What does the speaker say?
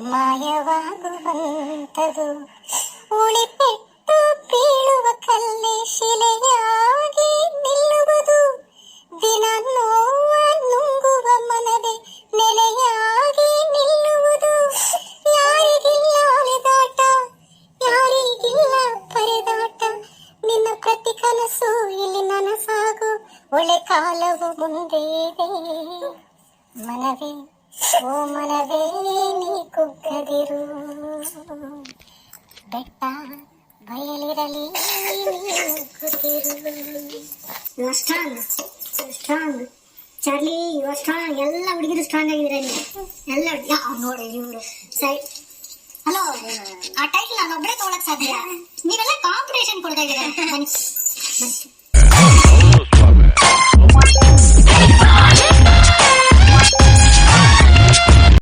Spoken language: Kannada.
ಮಾಯವಾಗುವಂತದು. ಉಳಿಪೆಟ್ಟು ಬೀಳುವ ಕಲ್ಲೆ ಶಿಲೆಯಾಗಿ ನಿಲ್ಲುವುದು. ದಿನ ನೋವ ನುಂಗುವ ಮನದೆ ನೆಲೆಯಾಗಿ ನಿಲ್ಲುವುದು. ಯಾರಿಗಿಲ್ಲ ಅಲೆದಾಟ ಯಾರಿಗಿಲ್ಲ ಪರದಾಟ. ನಿನ್ನ ಪ್ರತಿ ಕನಸು, ಇಲ್ಲಿ ನನಸಾಗು. ಒಳ್ಳೆ ಕಾಲವು ಮುಂದೆ ಇದೆ. ಮನವೇ, ಓ ಮನವೇ ನೀ ಕುಗ್ಗದಿರು ಬೆಟ್ಟ ಬಯಲಿರಲಿ you are strong strong Charlie you strong ಎಲ್ಲ ಹುಡುಗಿರು ಸ್ಟ್ರಾಂಗ್ ಆಗಿದ್ರೆ ನೀವು? ಎಲ್ಲ ನೋಡಿ ಇವರು ಸೈ ಹಲೋ ಆ ಟೈಟ್ಲ್ ನಾನು ಒಬ್ಬರೇ ತೊಗೊಳಕ್ ಸಾಧ್ಯ ನೀವೆಲ್ಲ ಕಾಂಪಿಟೇಷನ್ ಕೊಡ್ತಾ ಇದ್ದೀರಾ?